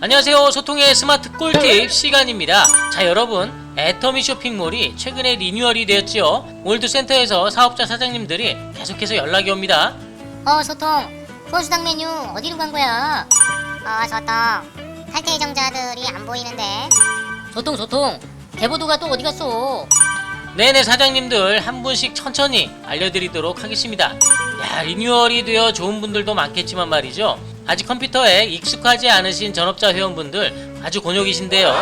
안녕하세요. 소통의 스마트 꿀팁 시간입니다. 자, 여러분. 애터미 쇼핑몰이 최근에 리뉴얼이 되었지요. 올드센터에서 사업자 사장님들이 계속해서 연락이 옵니다. 어 소통 후원수당 메뉴 어디로 간 거야? 어 소통 탈퇴 예정자들이 안 보이는데 소통 소통 대보도가 또 어디 갔어? 네네 사장님들 한 분씩 천천히 알려드리도록 하겠습니다. 야 리뉴얼이 되어 좋은 분들도 많겠지만 말이죠. 아직 컴퓨터에 익숙하지 않으신 전업자 회원분들 아주 곤욕이신데요.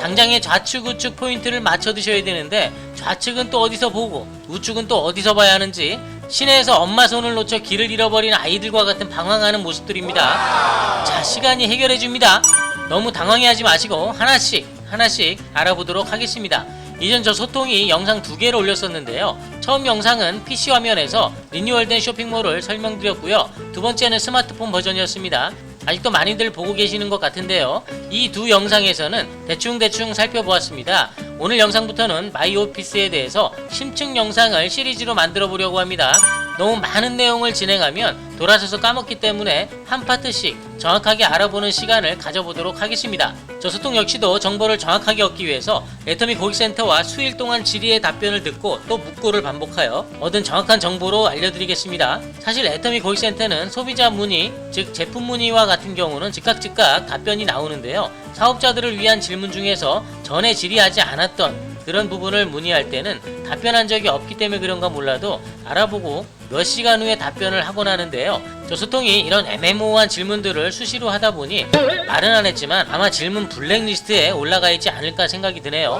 당장에 좌측 우측 포인트를 맞춰 두셔야 되는데 좌측은 또 어디서 보고 우측은 또 어디서 봐야 하는지 시내에서 엄마 손을 놓쳐 길을 잃어버린 아이들과 같은 방황하는 모습들입니다. 자 시간이 해결해 줍니다. 너무 당황해하지 마시고 하나씩 하나씩 알아보도록 하겠습니다. 이전 저 소통이 영상 두 개를 올렸었는데요. 처음 영상은 PC 화면에서 리뉴얼된 쇼핑몰을 설명드렸고요. 두 번째는 스마트폰 버전이었습니다. 아직도 많이들 보고 계시는 것 같은데요. 이 두 영상에서는 대충대충 살펴보았습니다. 오늘 영상부터는 마이오피스에 대해서 심층 영상을 시리즈로 만들어 보려고 합니다. 너무 많은 내용을 진행하면 돌아서서 까먹기 때문에 한 파트씩 정확하게 알아보는 시간을 가져보도록 하겠습니다. 저 소통 역시도 정보를 정확하게 얻기 위해서 애터미 고객센터와 수일 동안 질의의 답변을 듣고 또 묻고를 반복하여 얻은 정확한 정보로 알려드리겠습니다. 사실 애터미 고객센터는 소비자 문의, 즉 제품 문의와 같은 경우는 즉각 즉각 답변이 나오는데요. 사업자들을 위한 질문 중에서 전에 질의하지 않았던 그런 부분을 문의할 때는 답변한 적이 없기 때문에 그런가 몰라도 알아보고 몇 시간 후에 답변을 하곤 하는데요. 저 소통이 이런 애매모호한 질문들을 수시로 하다 보니 말은 안 했지만 아마 질문 블랙리스트에 올라가 있지 않을까 생각이 드네요.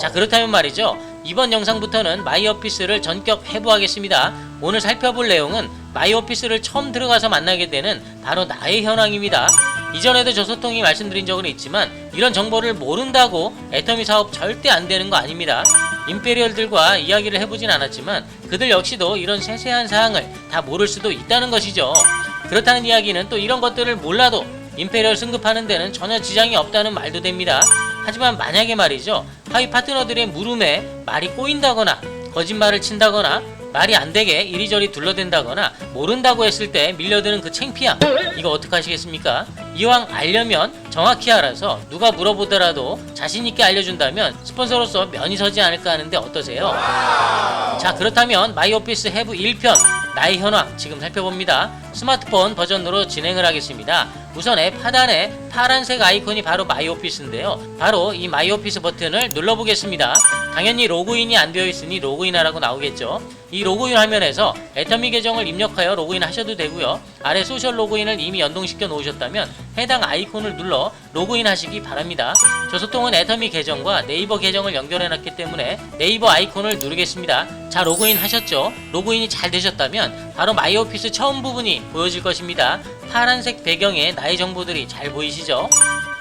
자 그렇다면 말이죠. 이번 영상부터는 마이오피스를 전격 해부하겠습니다. 오늘 살펴볼 내용은 마이오피스를 처음 들어가서 만나게 되는 바로 나의 현황입니다. 이전에도 저 소통이 말씀드린 적은 있지만 이런 정보를 모른다고 애터미 사업 절대 안 되는 거 아닙니다. 임페리얼들과 이야기를 해보진 않았지만 그들 역시도 이런 세세한 사항을 다 모를 수도 있다는 것이죠. 그렇다는 이야기는 또 이런 것들을 몰라도 임페리얼 승급하는 데는 전혀 지장이 없다는 말도 됩니다. 하지만 만약에 말이죠. 하위 파트너들의 물음에 말이 꼬인다거나 거짓말을 친다거나 말이 안 되게 이리저리 둘러댄다거나 모른다고 했을 때 밀려드는 그 창피함 이거 어떡하시겠습니까? 이왕 알려면 정확히 알아서 누가 물어보더라도 자신 있게 알려준다면 스폰서로서 면이 서지 않을까 하는데 어떠세요? 자 그렇다면 마이오피스 해부 1편 나의 현황 지금 살펴봅니다. 스마트폰 버전으로 진행을 하겠습니다. 우선 앱 하단에 파란색 아이콘이 바로 마이오피스인데요. 바로 이 마이오피스 버튼을 눌러보겠습니다. 당연히 로그인이 안 되어 있으니 로그인하라고 나오겠죠. 이 로그인 화면에서 애터미 계정을 입력하여 로그인 하셔도 되고요. 아래 소셜 로그인을 이미 연동시켜 놓으셨다면 해당 아이콘을 눌러 로그인 하시기 바랍니다. 저 소통은 애터미 계정과 네이버 계정을 연결해 놨기 때문에 네이버 아이콘을 누르겠습니다. 자 로그인 하셨죠? 로그인이 잘 되셨다면 바로 마이오피스 처음 부분이 보여질 것입니다. 파란색 배경에 나의 정보들이 잘 보이시죠?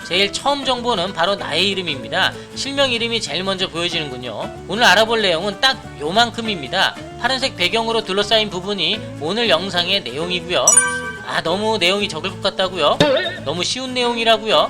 제일 처음 정보는 바로 나의 이름입니다. 실명 이름이 제일 먼저 보여지는군요. 오늘 알아볼 내용은 딱 요만큼입니다. 파란색 배경으로 둘러싸인 부분이 오늘 영상의 내용이고요. 아 너무 내용이 적을 것 같다고요? 너무 쉬운 내용이라고요?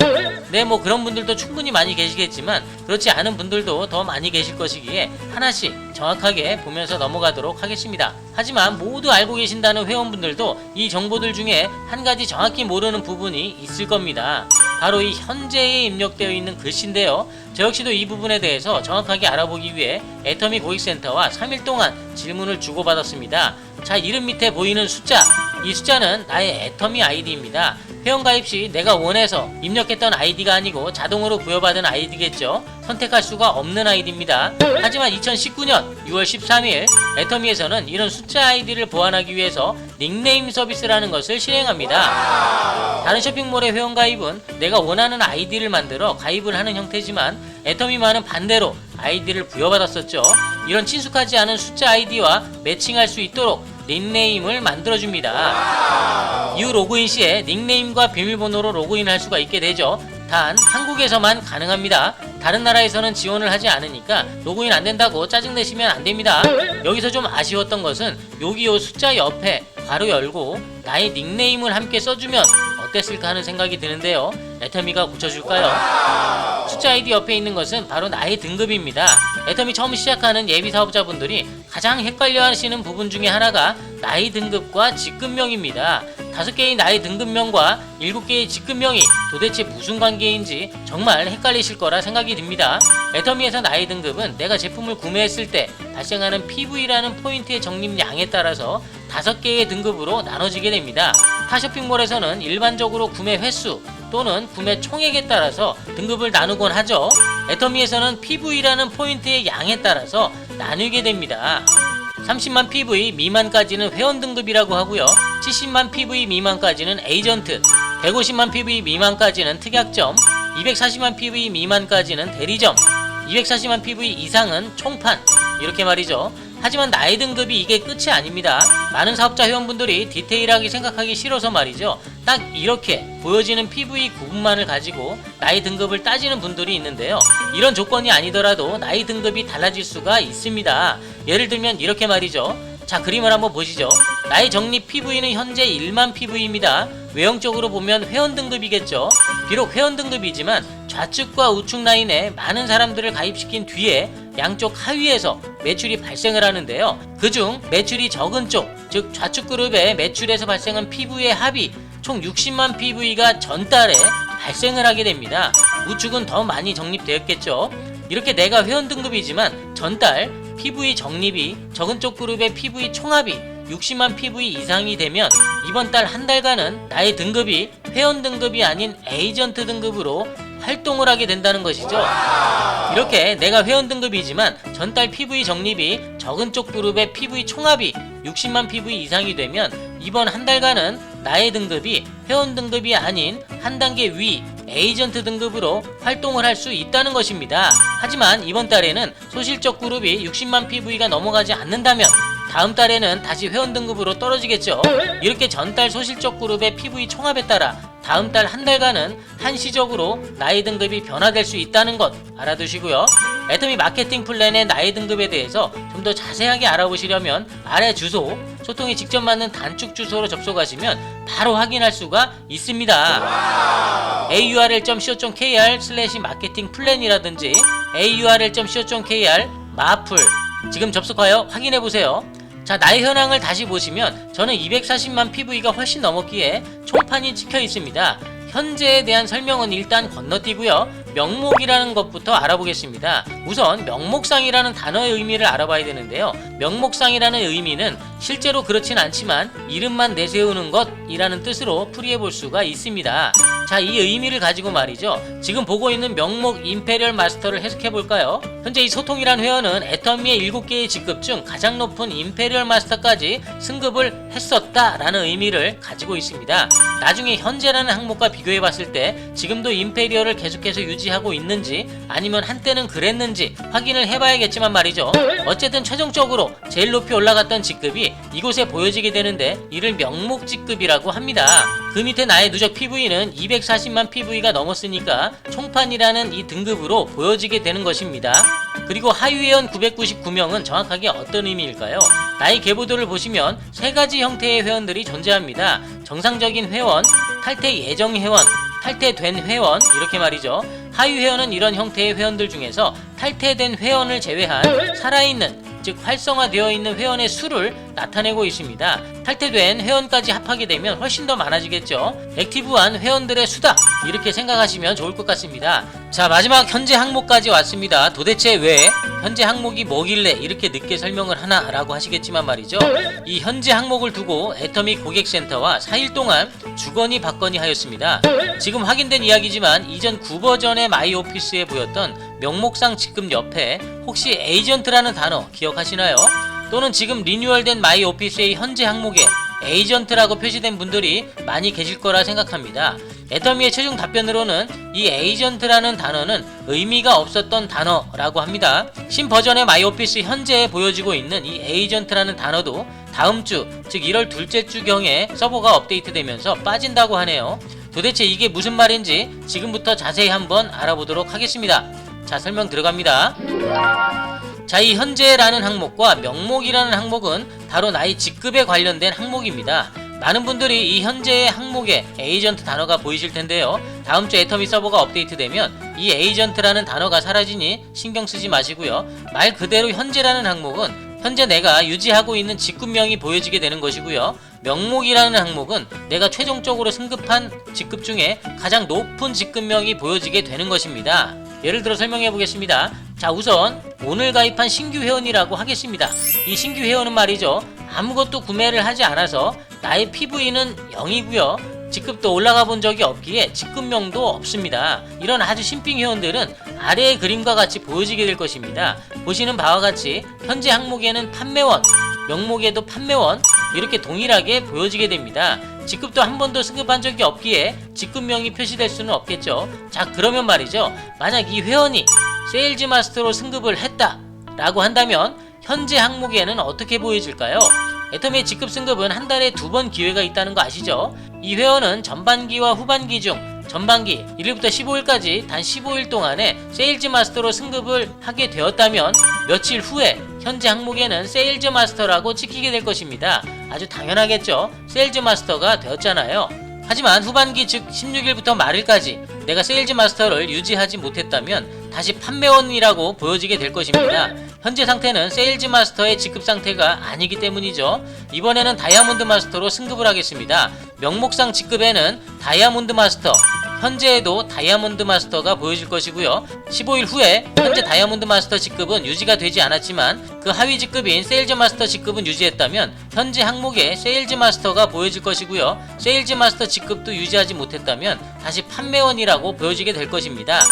네 뭐 그런 분들도 충분히 많이 계시겠지만 그렇지 않은 분들도 더 많이 계실 것이기에 하나씩 정확하게 보면서 넘어가도록 하겠습니다. 하지만 모두 알고 계신다는 회원분들도 이 정보들 중에 한 가지 정확히 모르는 부분이 있을 겁니다. 바로 이 현재에 입력되어 있는 글씨인데요. 저 역시도 이 부분에 대해서 정확하게 알아보기 위해 애터미 고객센터와 3일 동안 질문을 주고받았습니다. 자, 이름 밑에 보이는 숫자. 이 숫자는 나의 애터미 아이디입니다. 회원가입 시 내가 원해서 입력했던 아이디가 아니고 자동으로 부여받은 아이디겠죠. 선택할 수가 없는 아이디입니다. 하지만 2019년 6월 13일 애터미에서는 이런 숫자 아이디를 보완하기 위해서 닉네임 서비스라는 것을 실행합니다. 다른 쇼핑몰의 회원가입은 내가 원하는 아이디를 만들어 가입을 하는 형태지만 애터미만은 반대로 아이디를 부여받았었죠. 이런 친숙하지 않은 숫자 아이디와 매칭할 수 있도록 닉네임을 만들어줍니다. 이후 로그인 시에 닉네임과 비밀번호로 로그인할 수가 있게 되죠. 단 한국에서만 가능합니다. 다른 나라에서는 지원을 하지 않으니까 로그인 안 된다고 짜증내시면 안 됩니다. 여기서 좀 아쉬웠던 것은 여기 요 숫자 옆에 괄호 열고 나의 닉네임을 함께 써주면 어땠을까 하는 생각이 드는데요. 애터미가 고쳐줄까요? 숫자 아이디 옆에 있는 것은 바로 나의 등급입니다. 애터미 처음 시작하는 예비 사업자분들이 가장 헷갈려 하시는 부분 중에 하나가 나이 등급과 직급명입니다. 다섯 개의 나이 등급명과 일곱 개의 직급명이 도대체 무슨 관계인지 정말 헷갈리실 거라 생각이 듭니다. 애터미에서 나이 등급은 내가 제품을 구매했을 때 발생하는 PV라는 포인트의 적립량에 따라서 다섯 개의 등급으로 나눠지게 됩니다. 타 쇼핑몰에서는 일반적으로 구매 횟수 또는 구매 총액에 따라서 등급을 나누곤 하죠. 애터미에서는 PV라는 포인트의 양에 따라서 나누게 됩니다. 30만 PV 미만까지는 회원 등급이라고 하고요. 70만 PV 미만까지는 에이전트, 150만 PV 미만까지는 특약점, 240만 PV 미만까지는 대리점, 240만 PV 이상은 총판 이렇게 말이죠. 하지만 나이 등급이 이게 끝이 아닙니다. 많은 사업자 회원분들이 디테일하게 생각하기 싫어서 말이죠. 딱 이렇게 보여지는 PV 구분만을 가지고 나이 등급을 따지는 분들이 있는데요. 이런 조건이 아니더라도 나이 등급이 달라질 수가 있습니다. 예를 들면 이렇게 말이죠. 자 그림을 한번 보시죠. 나의 적립 PV는 현재 1만 PV입니다. 외형적으로 보면 회원 등급이겠죠. 비록 회원 등급이지만 좌측과 우측 라인에 많은 사람들을 가입시킨 뒤에 양쪽 하위에서 매출이 발생을 하는데요. 그중 매출이 적은 쪽, 즉 좌측 그룹의 매출에서 발생한 PV의 합이 총 60만 PV가 전달에 발생을 하게 됩니다. 우측은 더 많이 적립되었겠죠. 이렇게 내가 회원 등급이지만 전달 PV 적립이 적은 쪽 그룹의 PV 총합이 60만 PV 이상이 되면 이번 달 한 달간은 나의 등급이 회원 등급이 아닌 에이전트 등급으로 활동을 하게 된다는 것이죠. 이렇게 내가 회원 등급이지만 전달 PV 적립이 적은 쪽 그룹의 PV 총합이 60만 PV 이상이 되면 이번 한 달간은 나의 등급이 회원 등급이 아닌 한 단계 위 에이전트 등급으로 활동을 할 수 있다는 것입니다. 하지만 이번 달에는 소실적 그룹이 60만 PV가 넘어가지 않는다면 다음 달에는 다시 회원 등급으로 떨어지겠죠. 이렇게 전달 소실적 그룹의 PV 총합에 따라 다음 달 한 달간은 한시적으로 나이 등급이 변화될 수 있다는 것 알아두시고요. 애터미 마케팅 플랜의 나이 등급에 대해서 좀 더 자세하게 알아보시려면 아래 주소 소통이 직접 맞는 단축 주소로 접속하시면 바로 확인할 수가 있습니다. aurl.co.kr 슬래시 마케팅 플랜이라든지 aurl.co.kr 마플 지금 접속하여 확인해 보세요. 자, 나의 현황을 다시 보시면 저는 240만 PV가 훨씬 넘었기에 총판이 찍혀 있습니다. 현재에 대한 설명은 일단 건너뛰고요. 명목이라는 것부터 알아보겠습니다. 우선 명목상이라는 단어의 의미를 알아봐야 되는데요. 명목상이라는 의미는 실제로 그렇진 않지만 이름만 내세우는 것이라는 뜻으로 풀이해 볼 수가 있습니다. 자, 이 의미를 가지고 말이죠. 지금 보고 있는 명목 임페리얼 마스터를 해석해 볼까요? 현재 이 소통이란 회원은 애터미의 7개의 직급 중 가장 높은 임페리얼 마스터까지 승급을 했었다라는 의미를 가지고 있습니다. 나중에 현재라는 항목과 비교해 봤을 때 지금도 임페리얼을 계속해서 유지하고 있는지 아니면 한때는 그랬는지 확인을 해봐야겠지만 말이죠. 어쨌든 최종적으로 제일 높이 올라갔던 직급이 이곳에 보여지게 되는데 이를 명목 직급이라고 합니다. 그 밑에 나의 누적 PV는 240만 PV가 넘었으니까 총판이라는 이 등급으로 보여지게 되는 것입니다. 그리고 하위회원 999명은 정확하게 어떤 의미일까요? 나의 계보도를 보시면 세 가지 형태의 회원들이 존재합니다. 정상적인 회원, 탈퇴 예정 회원, 탈퇴된 회원 이렇게 말이죠. 하위 회원은 이런 형태의 회원들 중에서 탈퇴된 회원을 제외한 살아있는 즉 활성화되어 있는 회원의 수를 나타내고 있습니다. 탈퇴된 회원까지 합하게 되면 훨씬 더 많아지겠죠. 액티브한 회원들의 수다 이렇게 생각하시면 좋을 것 같습니다. 자 마지막 현재 항목까지 왔습니다. 도대체 왜 현재 항목이 뭐길래 이렇게 늦게 설명을 하나 라고 하시겠지만 말이죠. 이 현재 항목을 두고 애터미 고객센터와 4일 동안 주거니 받거니 하였습니다. 지금 확인된 이야기지만 이전 9버전의 마이오피스에 보였던 명목상 직급 옆에 혹시 에이전트라는 단어 기억하시나요? 또는 지금 리뉴얼된 마이 오피스의 현재 항목에 에이전트라고 표시된 분들이 많이 계실 거라 생각합니다. 애터미의 최종 답변으로는 이 에이전트라는 단어는 의미가 없었던 단어라고 합니다. 신버전의 마이오피스 현재에 보여지고 있는 이 에이전트라는 단어도 다음 주, 즉 1월 둘째 주경에 서버가 업데이트되면서 빠진다고 하네요. 도대체 이게 무슨 말인지 지금부터 자세히 한번 알아보도록 하겠습니다. 자, 설명 들어갑니다. 자, 이 현재라는 항목과 명목이라는 항목은 바로 나의 직급에 관련된 항목입니다. 많은 분들이 이 현재의 항목에 에이전트 단어가 보이실 텐데요. 다음 주 애터미 서버가 업데이트되면 이 에이전트라는 단어가 사라지니 신경 쓰지 마시고요. 말 그대로 현재라는 항목은 현재 내가 유지하고 있는 직급명이 보여지게 되는 것이고요. 명목이라는 항목은 내가 최종적으로 승급한 직급 중에 가장 높은 직급명이 보여지게 되는 것입니다. 예를 들어 설명해 보겠습니다. 자, 우선 오늘 가입한 신규 회원이라고 하겠습니다. 이 신규 회원은 말이죠. 아무것도 구매를 하지 않아서 나의 PV는 0이고요. 직급도 올라가 본 적이 없기에 직급명도 없습니다. 이런 아주 신빙 회원들은 아래의 그림과 같이 보여지게 될 것입니다. 보시는 바와 같이 현재 항목에는 판매원, 명목에도 판매원 이렇게 동일하게 보여지게 됩니다. 직급도 한 번도 승급한 적이 없기에 직급명이 표시될 수는 없겠죠. 자 그러면 말이죠. 만약 이 회원이 세일즈 마스터로 승급을 했다 라고 한다면 현재 항목에는 어떻게 보여질까요? 애터미의 직급 승급은 한 달에 두 번 기회가 있다는 거 아시죠? 이 회원은 전반기와 후반기 중 전반기 1일부터 15일까지 단 15일 동안에 세일즈 마스터로 승급을 하게 되었다면 며칠 후에 현재 항목에는 세일즈 마스터라고 찍히게 될 것입니다. 아주 당연하겠죠. 세일즈 마스터가 되었잖아요. 하지만 후반기 즉 16일부터 말일까지 내가 세일즈 마스터를 유지하지 못했다면 다시 판매원이라고 보여지게 될 것입니다. 현재 상태는 세일즈 마스터의 직급 상태가 아니기 때문이죠. 이번에는 다이아몬드 마스터로 승급을 하겠습니다. 명목상 직급에는 다이아몬드 마스터, 현재에도 다이아몬드 마스터가 보여질 것이고요. 15일 후에 현재 다이아몬드 마스터 직급은 유지가 되지 않았지만 그 하위 직급인 세일즈 마스터 직급은 유지했다면 현재 항목에 세일즈 마스터가 보여질 것이고요. 세일즈 마스터 직급도 유지하지 못했다면 다시 판매원이라고 보여지게 될 것입니다.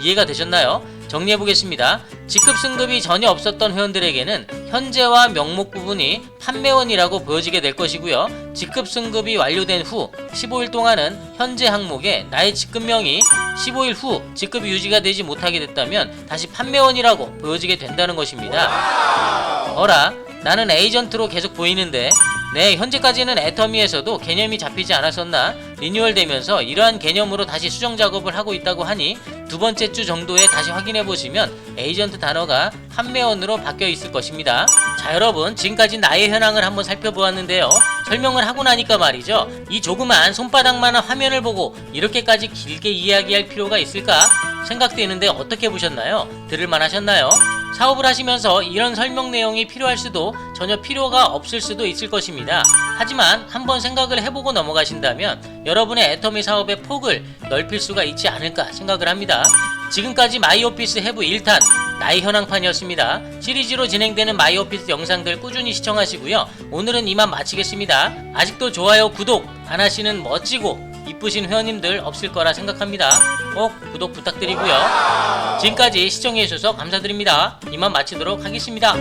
이해가 되셨나요? 정리해 보겠습니다. 직급 승급이 전혀 없었던 회원들에게는 현재와 명목 부분이 판매원이라고 보여지게 될 것이고요. 직급 승급이 완료된 후 15일 동안은 현재 항목에 나의 직급명이 15일 후 직급이 유지가 되지 못하게 됐다면 다시 판매원이라고 보여지게 된다는 것입니다. 어라, 나는 에이전트로 계속 보이는데 네, 현재까지는 애터미에서도 개념이 잡히지 않았었나 리뉴얼 되면서 이러한 개념으로 다시 수정 작업을 하고 있다고 하니 두 번째 주 정도에 다시 확인해 보시면 에이전트 단어가 판매원으로 바뀌어 있을 것입니다. 자, 여러분, 지금까지 나의 현황을 한번 살펴보았는데요. 설명을 하고 나니까 말이죠. 이 조그만 손바닥만한 화면을 보고 이렇게까지 길게 이야기할 필요가 있을까 생각되는데 어떻게 보셨나요? 들을만 하셨나요? 사업을 하시면서 이런 설명 내용이 필요할 수도 전혀 필요가 없을 수도 있을 것입니다. 하지만 한번 생각을 해보고 넘어가신다면 여러분의 애터미 사업의 폭을 넓힐 수가 있지 않을까 생각을 합니다. 지금까지 마이오피스 해부 1탄 나의 현황판이었습니다. 시리즈로 진행되는 마이오피스 영상들 꾸준히 시청하시고요. 오늘은 이만 마치겠습니다. 아직도 좋아요, 구독 안 하시는 멋지고 이쁘신 회원님들 없을 거라 생각합니다. 꼭 구독 부탁드리고요. 지금까지 시청해주셔서 감사드립니다. 이만 마치도록 하겠습니다.